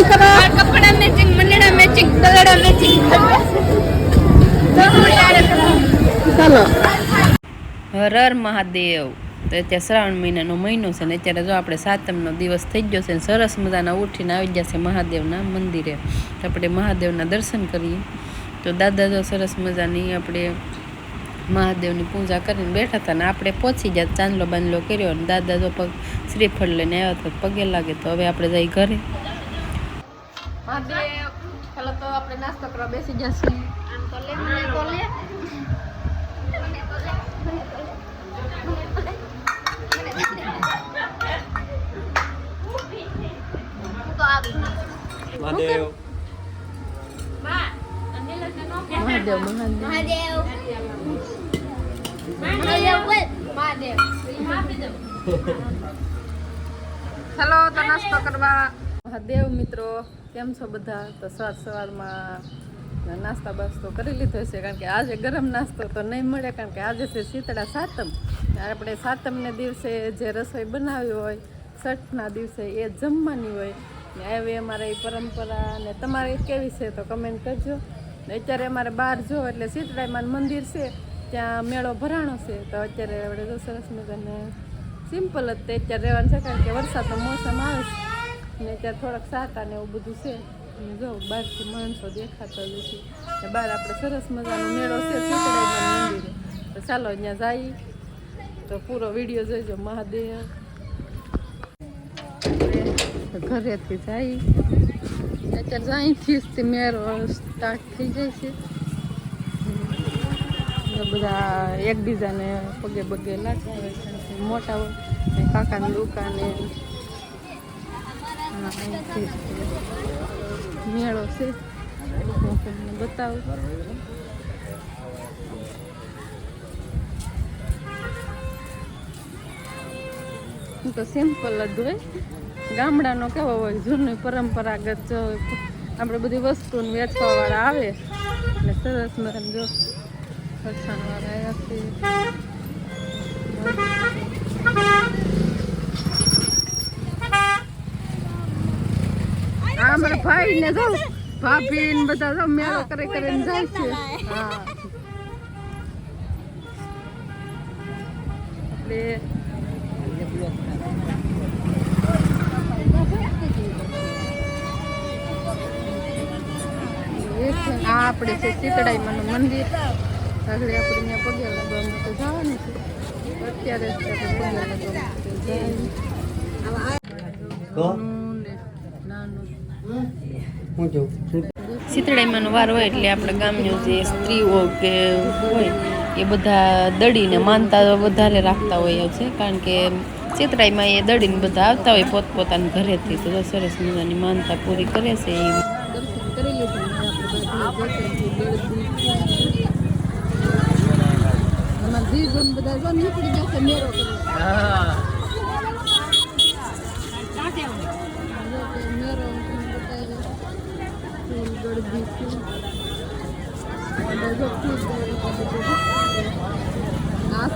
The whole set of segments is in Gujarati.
બંધ કરો. કપડા મેચિંગ મંડળા મેચિંગ દગડા મેચિંગ ચાલો હર હર મહાદેવ. તો અત્યારે શ્રાવણ મહિનાનો મહિનો છે ને અત્યારે જો આપણે સાતમનો દિવસ થઈ ગયો છે ને સરસ મજાના ઉઠીને આવી ગયા છે મહાદેવના મંદિરે. તો આપણે મહાદેવના દર્શન કરીએ. તો દાદા જો સરસ મજાની આપણે મહાદેવની પૂજા કરીને બેઠા હતા ને આપણે પહોંચી ગયા ચાંદલો બાંદલો કર્યો અને દાદા જો પગ શ્રીફળ લઈને આવ્યા હતા પગે લાગે તો હવે આપણે જઈ ઘરે. મહાદેવ ચાલો તો આપણે નાસ્તો કરવા બેસી જશું આમ તો લે મને તો લે મહાદેવ મહાદેવ મહાદેવ ચાલો તો નાસ્તો કરવા મહાદેવ મિત્રો કેમ છો બધા? તો સવાર સવારમાં નાસ્તા બાસ્તો કરી લીધો છે, કારણ કે આજે ગરમ નાસ્તો તો નહીં મળે, કારણ કે આજે છે શીતળા સાતમ. આપણે સાતમને દિવસે જે રસોઈ બનાવી હોય, છઠના દિવસે એ જમવાની હોય. ને આવી અમારે એ પરંપરા, ને તમારે કેવી છે તો કમેન્ટ કરજો. ને અત્યારે અમારે બહાર જો, એટલે શીતળાઈમાન મંદિર છે, ત્યાં મેળો ભરાણો છે. તો અત્યારે આપણે સરસ મજાને સિમ્પલ જ તે અત્યારે રહેવાનું છે, કારણ કે વરસાદનો મોસમ આવે છે. ને ત્યાં થોડાક સાટા ને એવું બધું છે. અને જો, બહારથી માણસો દેખાતા જ છે ને બહાર આપણે સરસ મજાનો મેળો છે મંદિરે. તો ચાલો અહીંયા જઈએ તો પૂરો વીડિયો જોઈજો, મહાદેવ. ઘરેથી જઈ અત્યારે અહીંથી જ તે મેળો સ્ટાર્ટ થઈ જાય છે. બધા એકબીજાને પગે પગે લાગતા હોય મોટા હોય કાકાની, દુકાને. મેળો છે. હું તમને બતાવું. હું તો સિમ્પલ જ હોય. ગામડાનો કેવો હોય, જૂની પરંપરાગત જો આપણે બધી વસ્તુ વેચવા વાળા આવે. એટલે સરસ મરમ જો. ફરસાણ વાળા આવ્યા છે. અમારા ભાઈ ને જો ભાભી ને બધા જો મેળો કરે કરીને જાય છે. હા. એટલે આ આપણે છે શીતળાઈમાનું મંદિર. આગળ આપણે અહીંયા પગે લાગવા માટે જવાનું છે. અત્યારે પગે લાગવા માટે જઈએ. શીતળાઈમાંનો વાર હોય એટલે આપણે ગામની જે સ્ત્રીઓ કે હોય એ બધા દડીને માનતા વધારે રાખતા હોય છે. કારણ કે શીતળાઈમાં એ દડીને બધા આવતા હોય પોતપોતાના ઘરેથી તો સરસ મજાની માનતા પૂરી કરે છે એ દર્શન કરી લીધું ને આપણે બધા નીકળી જશે મેળો ફૂલ ગળદી છે. બધા જો ફૂલ ગળદી બધું. આ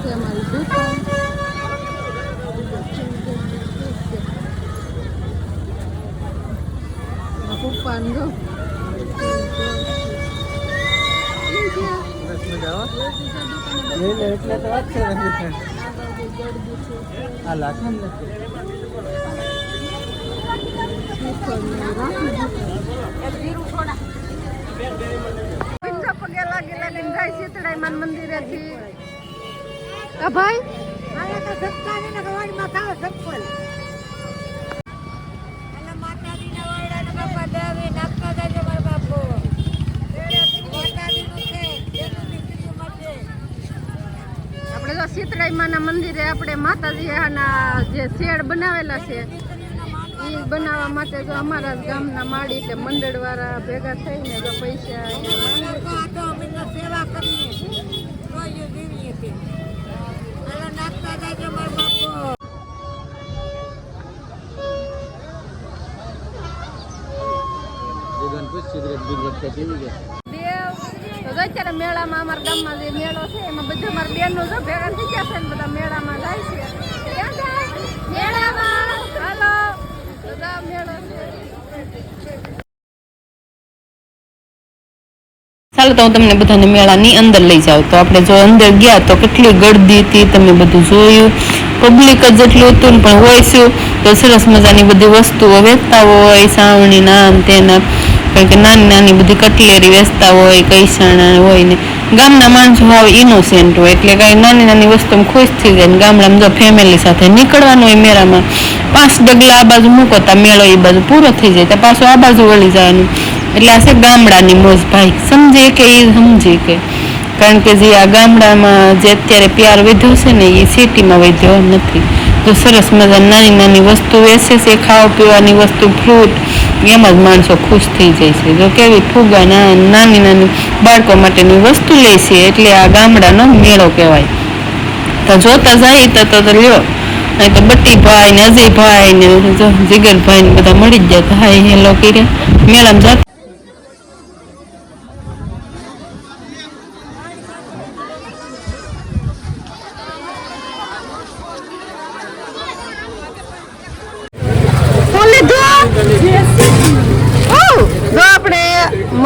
છે એટલે તો છે ને પગે આપણે તો શીતળાઈમાના મંદિરે આપણે માતાજીના જે શેડ બનાવેલા છે બનાવવા માટે જો અમારા ગામના માળી એટલે મંડળ વાળા ભેગા થઈને જો પૈસા અત્યારે મેળામાં અમારા ગામમાં જે મેળો છે એમાં બધા અમારા બેનો જો ભેગા થઈ ગયા છે ને બધા. ચાલો તો હું તમને બધાને મેળાની અંદર લઈ જાઉં. તો આપણે જો અંદર ગયા તો કેટલી ગળદી હતી તમે બધું જોયું. પબ્લિક જ જેટલું હતું પણ હોય શું? તો સરસ મજાની બધી વસ્તુઓ વેચતા હોય, સાવણી નામ તેના. કારણ કે નાની નાની બધી કટલેરી વેચતા હોય, કૈસાણા હોય ને, ગામના માણસો હાવ ઇનોસેન્ટ હોય, એટલે કાંઈ નાની નાની વસ્તુમાં ખુશ થઈ જાય ને ગામડામાં જો ફેમિલી સાથે નીકળવાનું હોય મેળામાં, પાંચ ડગલા આ બાજુ મૂકો તો મેળો એ બાજુ પૂરો થઈ જાય, તો પાછો આ બાજુ વળી જવાનું. એટલે આ છે ગામડાની મોજ ભાઈ. સમજે કે એ સમજે કે. કારણ કે જે આ ગામડામાં જે અત્યારે પ્યાર વધ્યો છે ને એ સિટીમાં વધ્યો નથી. તો સરસ મજા નાની નાની વસ્તુ વેચે છે ખાવા પીવાની વસ્તુ, ફ્રૂટ એમાં જ માણસો ખુશ થઈ જાય છે. જો કેવી ફુગા નાની નાની બાળકો માટેની વસ્તુ લે છે, એટલે આ ગામડાનો મેળો કહેવાય. તો જોતા જાય તો તો લ્યો. નહીં તો બટ્ટીભાઈ ને અજયભાઈ ને જીગરભાઈ ને બધા મળી જ જાય તો હાય, હેલો, કર્યા. મેળામાં જાત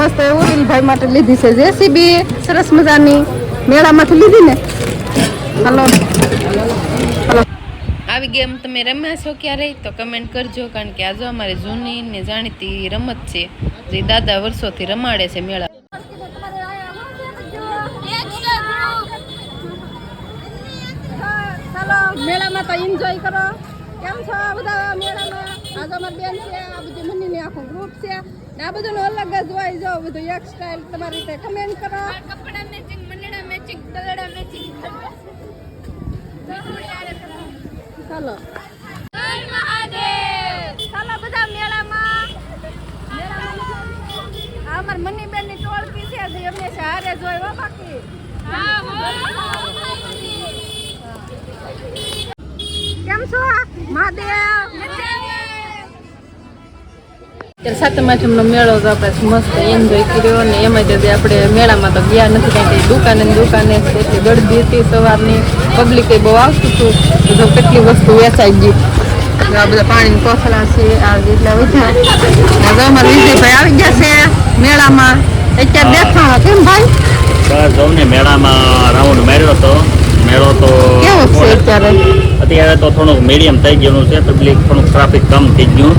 મસ્ત ઉર્વિલભાઈ માટે લીધી છે જેસીબી સરસ મજાની મેળામાંથી લીધી ને. હલો. આવી ગેમ તમે રમ્યા છો ક્યારે તો કમેન્ટ કરજો કારણ કે આજે અમારી જૂની ને જાણીતી રમત છે જે દાદા વર્ષોથી રમાડે છે મેળા. ચાલો મેળામાં તો એન્જોય કરો. કેમ છો બધા મેળામાં? આજે અમારી બેન છે આ બધું મનીની આખું ગ્રુપ છે. આ બધું અલગ જ હોય જો બધું એક સ્ટાઇલ તમારી રીતે કમેન્ટ કરો. કપડા મેચિંગ મંડળા મેચિંગ દલડા મેચિંગ ચાલો. ચાલો. બધા મેળામાં. અમારી મની બેનની ટોળકી છે એમને હારે જોઈ હો બાકી. કેમ છો? મહાદેવ. અત્યારે સાતમ આઠમનો મેળો તો આપણે મસ્ત એન્જોય કર્યો ને એમાં જ આપણે મેળામાં તો ગયા નથી કાંઈ. દુકાને દુકાને એટલી ગળદી હતી સવારની. પબ્લિક બહુ આવતું હતું. તો કેટલી વસ્તુ વેચાઈ ગઈ. આ બધા પાણીની કોથળા છે આ જેટલા વિજયભાઈ આવી ગયા છે મેળામાં. અત્યારે દેખાણો કેમ ભાઈ? બસ જો ને મેળામાં રાઉન્ડ માર્યો હતો મેળો તો અત્યારે? અત્યારે તો થોડુંક મીડિયમ થઈ ગયું છે. પબ્લિક થોડુંક ટ્રાફિક કમ થઈ ગયું.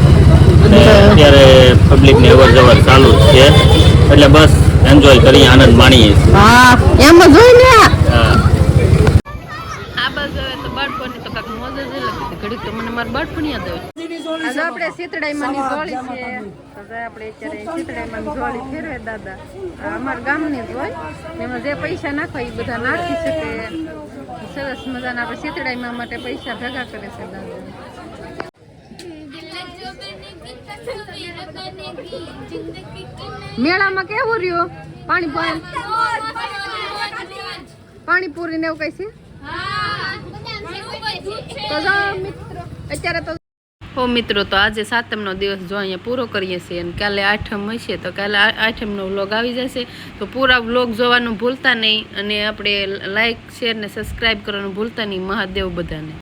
અત્યારે પબ્લિકની અવર જવર ચાલુ જ છે. એટલે બસ એન્જોય કરી આનંદ માણીએ હા એમ જ હોય ને આ બાજુ આવે તો બાળપણની તો કાંઈક મોજ જ હતી ઘડીક તો મને મારું બાળપણ યાદ આવે આપણે શીતળાઈમાંની જોડી છે. આપણે અત્યારે શીતળાઈમાંની જોડી ફેરવે દાદા. અમારા ગામની જ હોય. એમાં જે પૈસા નાખો એ બધા નાખી શકે. સરસ મજાના આપણે શીતળાઈમાં માટે પૈસા ભેગા કરે છે દાદા. મેળામાં કેવું રહ્યું? પાણી પાણી પાણીપુરી ને એવું કઈ છે? મિત્રો, અત્યારે તો હો મિત્રો, તો આજે સાતમનો દિવસ જો અહીંયા પૂરો કરીએ છીએ અને કાલે આઠમ હશે, તો કાલે આઠમનો વ્લોગ આવી જશે. તો પૂરા વ્લોગ જોવાનું ભૂલતા નહીં અને આપણે લાઇક શેર ને સબસ્ક્રાઈબ કરવાનું ભૂલતા નહીં. મહાદેવ બધાને.